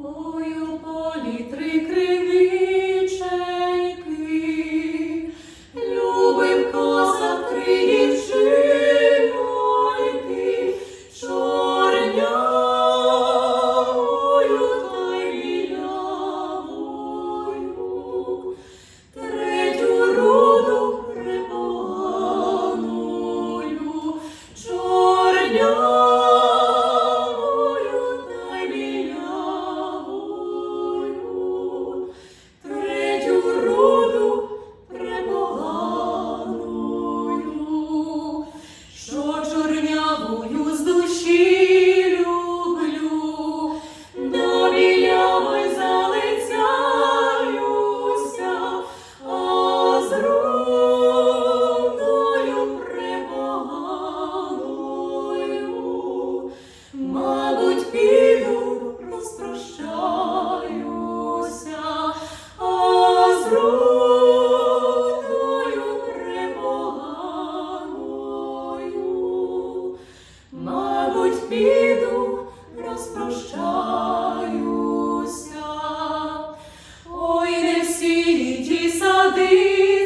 Oh. біду розпрощаюся, ой не всі ті сади.